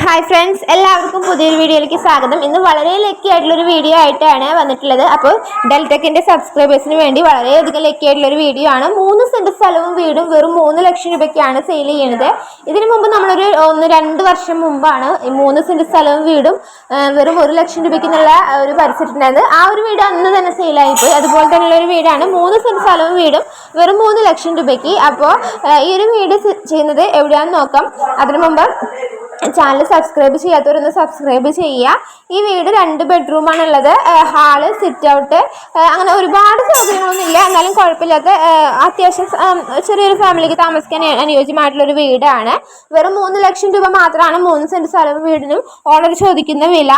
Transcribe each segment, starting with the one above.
Hi friends എല്ലാവർക്കും പുതിയൊരു വീഡിയോയിലേക്ക് സ്വാഗതം. ഇന്ന് വളരെ ലക്കി ആയിട്ടുള്ളൊരു വീഡിയോ ആയിട്ടാണ് വന്നിട്ടുള്ളത്. അപ്പോൾ ഡെൽടെക്കിന്റെ സബ്സ്ക്രൈബേഴ്സിന് വേണ്ടി വളരെയധികം ലക്കി ആയിട്ടുള്ളൊരു വീഡിയോ ആണ്. മൂന്ന് സെന്റ് സ്ഥലവും വീടും വെറും മൂന്ന് ലക്ഷം രൂപയ്ക്കാണ് സെയിൽ ചെയ്യുന്നത്. ഇതിനു മുമ്പ് നമ്മളൊരു ഒന്ന് രണ്ട് വർഷം മുമ്പാണ് മൂന്ന് സെന്റ് സ്ഥലവും വീടും വെറും ഒരു ലക്ഷം രൂപയ്ക്ക് എന്നുള്ള ഒരു പരസ്യത്തിനുണ്ടായത് ആ ഒരു വീട് അന്ന് തന്നെ സെയിലായിപ്പോയി അതുപോലെ തന്നെയുള്ള ഒരു വീടാണ് മൂന്ന് സെന്റ് സ്ഥലവും വീടും വെറും മൂന്ന് ലക്ഷം രൂപയ്ക്ക്. അപ്പോൾ ഈ ഒരു വീട് ചെയ്യുന്നത് എവിടെയാണെന്ന് നോക്കാം. അതിനു മുമ്പ് ചാനൽ സബ്സ്ക്രൈബ് ചെയ്യാത്തവരൊന്ന് സബ്സ്ക്രൈബ് ചെയ്യുക. ഈ വീട് രണ്ട് ബെഡ്റൂമാണ് ഉള്ളത് ഹാൾ സിറ്റ് ഔട്ട് അങ്ങനെ ഒരുപാട് സൗകര്യങ്ങളൊന്നും ഇല്ല എന്നാലും കുഴപ്പമില്ലാത്ത അത്യാവശ്യം ചെറിയൊരു ഫാമിലിക്ക് താമസിക്കാൻ അനുയോജ്യമായിട്ടുള്ള ഒരു വീടാണ്. വെറും മൂന്ന് ലക്ഷം രൂപ മാത്രമാണ് മൂന്ന് സെന്റ് സ്ഥലവും വീടിനും ഓണർ ചോദിക്കുന്ന വില.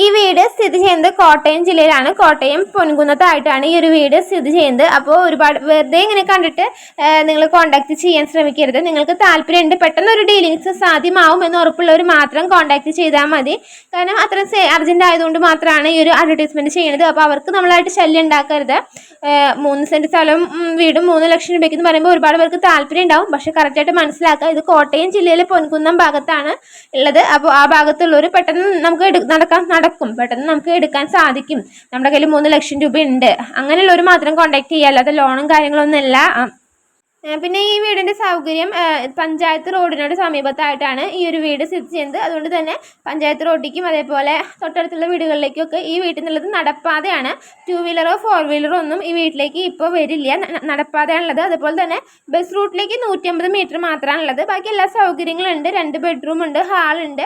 ഈ വീട് സ്ഥിതി ചെയ്യുന്നത് കോട്ടയം ജില്ലയിലാണ്. കോട്ടയം പൊൻകുന്നത്തായിട്ടാണ് ഈ ഒരു വീട് സ്ഥിതി ചെയ്യുന്നത്. അപ്പോൾ ഒരുപാട് വെറുതെ ഇങ്ങനെ കണ്ടിട്ട് നിങ്ങൾ കോൺടാക്ട് ചെയ്യാൻ ശ്രമിക്കരുത്. നിങ്ങൾക്ക് താല്പര്യമുണ്ട് പെട്ടെന്ന് ഒരു ഡീലിങ്സ് സാധ്യമാവും എന്ന് ഉറപ്പുള്ളവർ മാത്രം കോൺടാക്ട് ചെയ്താൽ മതി. കാരണം അത്ര അർജന്റ് ആയതുകൊണ്ട് മാത്രമാണ് ഈ ഒരു അഡ്വർടൈസ്മെന്റ് ചെയ്യുന്നത്. അപ്പോൾ അവർക്ക് നമ്മളായിട്ട് ശല്യം ഉണ്ടാക്കരുത്. മൂന്ന് സെന്റ് സ്ഥലം വീടും മൂന്ന് ലക്ഷം രൂപയ്ക്ക് എന്ന് പറയുമ്പോൾ ഒരുപാട് പേർക്ക് താല്പര്യം ഉണ്ടാവും. പക്ഷേ കറക്റ്റായിട്ട് മനസ്സിലാക്കുക ഇത് കോട്ടയം ജില്ലയിലെ പൊൻകുന്നം ഭാഗത്താണ് ഉള്ളത്. അപ്പോൾ ആ ഭാഗത്തുള്ളവർ പെട്ടെന്ന് നമുക്ക് നടക്കാൻ നടക്കും പെട്ടെന്ന് നമുക്ക് എടുക്കാൻ സാധിക്കും. നമ്മുടെ കയ്യിൽ മൂന്ന് ലക്ഷം രൂപ ഉണ്ട് അങ്ങനെയുള്ളവർ മാത്രം കോൺടാക്ട് ചെയ്യുക അല്ലാതെ ലോണും കാര്യങ്ങളൊന്നും അല്ല ആ, ഏഹ് പിന്നെ ഈ വീടിന്റെ സൗകര്യം പഞ്ചായത്ത് റോഡിനോട് സമീപത്തായിട്ടാണ് ഈ ഒരു വീട് സ്ഥിതി ചെയ്യുന്നത്. അതുകൊണ്ട് തന്നെ പഞ്ചായത്ത് റോഡിലേക്കും അതേപോലെ തൊട്ടടുത്തുള്ള വീടുകളിലേക്കൊക്കെ ഈ വീട്ടിൽ നിന്നുള്ളത് നടപ്പാതയാണ് ടു വീലറോ ഫോർ വീലറോ ഒന്നും ഈ വീട്ടിലേക്ക് ഇപ്പോൾ വരില്ല. നടപ്പാതയാണുള്ളത്. അതുപോലെ തന്നെ ബസ് റൂട്ടിലേക്ക് നൂറ്റമ്പത് മീറ്റർ മാത്രമാണുള്ളത് ബാക്കി എല്ലാ സൗകര്യങ്ങളും ഉണ്ട് രണ്ട് ബെഡ്റൂം ഉണ്ട് ഹാളുണ്ട്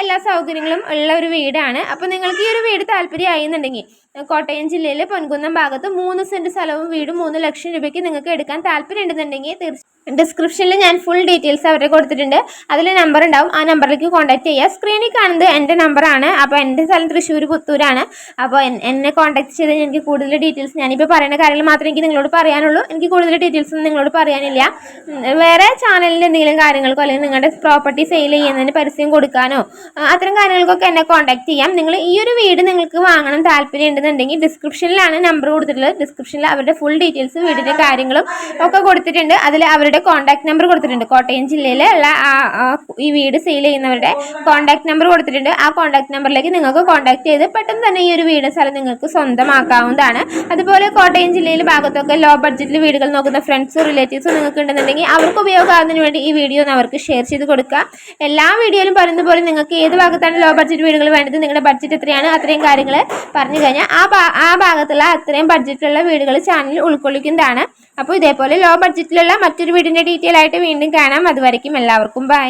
എല്ലാ സൗകര്യങ്ങളും ഉള്ള ഒരു വീടാണ്. അപ്പോൾ നിങ്ങൾക്ക് ഈ ഒരു വീട് താല്പര്യമായി എന്നുണ്ടെങ്കിൽ കോട്ടയം ജില്ലയിലെ പൊൻകുന്നം ഭാഗത്ത് മൂന്ന് സെന്റ് സ്ഥലവും വീടും മൂന്ന് ലക്ഷം രൂപയ്ക്ക് നിങ്ങൾക്ക് എടുക്കാൻ താല്പര്യം ഉണ്ടെന്നുണ്ടെങ്കിൽ തീർച്ചയായും ഡിസ്ക്രിപ്ഷനിൽ ഞാൻ ഫുൾ ഡീറ്റെയിൽസ് അവരെ കൊടുത്തിട്ടുണ്ട്. അതിൽ നമ്പർ ഉണ്ടാവും. ആ നമ്പറിലേക്ക് കോൺടാക്ട് ചെയ്യുക. സ്ക്രീനിൽ കാണുന്നത് എന്റെ നമ്പറാണ് അപ്പോൾ എന്റെ സ്ഥലം തൃശ്ശൂർ പുത്തൂരാണ്. അപ്പോൾ എന്നെ കോൺടാക്ട് ചെയ്ത് എനിക്ക് കൂടുതൽ ഡീറ്റെയിൽസ് ഞാനിപ്പോൾ പറയുന്ന കാര്യങ്ങൾ മാത്രമേ എനിക്ക് നിങ്ങളോട് പറയാനുള്ളൂ. എനിക്ക് കൂടുതൽ ഡീറ്റെയിൽസ് ഒന്നും നിങ്ങളോട് പറയാനില്ല. വേറെ ചാനലിന്റെ എന്തെങ്കിലും കാര്യങ്ങൾക്കോ അല്ലെങ്കിൽ നിങ്ങളുടെ പ്രോപ്പർട്ടി സെയിൽ ചെയ്യുന്നതിന് പരസ്യം കൊടുക്കാനോ അത്തരം കാര്യങ്ങൾക്കൊക്കെ എന്നെ കോൺടാക്ട് ചെയ്യാം. നിങ്ങൾ ഈ ഒരു വീട് നിങ്ങൾക്ക് വാങ്ങണം താല്പര്യം ഉണ്ടെന്നുണ്ടെങ്കിൽ ഡിസ്ക്രിപ്ഷനിലാണ് നമ്പർ കൊടുത്തിട്ടുള്ളത്. ഡിസ്ക്രിപ്ഷനിൽ അവരുടെ ഫുൾ ഡീറ്റെയിൽസ് വീടിന്റെ കാര്യങ്ങളും ഒക്കെ കൊടുത്തിട്ടുണ്ട്. അതിൽ അവരുടെ കോൺടാക്ട് നമ്പർ കൊടുത്തിട്ടുണ്ട്. കോട്ടയം ജില്ലയിലെ ഉള്ള ആ ഈ വീട് സെയിൽ ചെയ്യുന്നവരുടെ കോൺടാക്ട് നമ്പർ കൊടുത്തിട്ടുണ്ട്. ആ കോൺടാക്ട് നമ്പറിലേക്ക് നിങ്ങൾക്ക് കോൺടാക്ട് ചെയ്ത് പെട്ടെന്ന് തന്നെ ഈ ഒരു വീട് സ്ഥലം നിങ്ങൾക്ക് സ്വന്തമാക്കാവുന്നതാണ്. അതുപോലെ കോട്ടയം ജില്ലയിലെ ഭാഗത്തൊക്കെ ലോ ബഡ്ജറ്റിൽ വീടുകൾ നോക്കുന്ന ഫ്രണ്ട്സും റിലേറ്റീവ്സും നിങ്ങൾക്ക് ഉണ്ടെന്നുണ്ടെങ്കിൽ അവർക്ക് ഉപയോഗമാകുന്നതിന് വേണ്ടി ഈ വീഡിയോ ഒന്ന് അവർക്ക് ഷെയർ ചെയ്ത് കൊടുക്കുക. എല്ലാ വീഡിയോയിലും പറയുന്ന പോലെ നിങ്ങൾക്ക് ഏത് ഭാഗത്താണ് ലോ ബഡ്ജറ്റ് വീടുകൾ വേണ്ടത് നിങ്ങളുടെ ബഡ്ജറ്റ് എത്രയാണ് അത്രയും കാര്യങ്ങൾ പറഞ്ഞു കഴിഞ്ഞാൽ ആ ആ ഭാഗത്തുള്ള അത്രയും ബഡ്ജറ്റുള്ള വീടുകൾ ചാനലിൽ ഉൾക്കൊള്ളിക്കുന്നതാണ്. അപ്പോൾ ഇതേപോലെ ലോ ബഡ്ജറ്റിലുള്ള മറ്റൊരു വീടിന്റെ ഡീറ്റെയിൽ ആയിട്ട് വീണ്ടും കാണാം. അതുവരയ്ക്കും എല്ലാവർക്കും ബൈ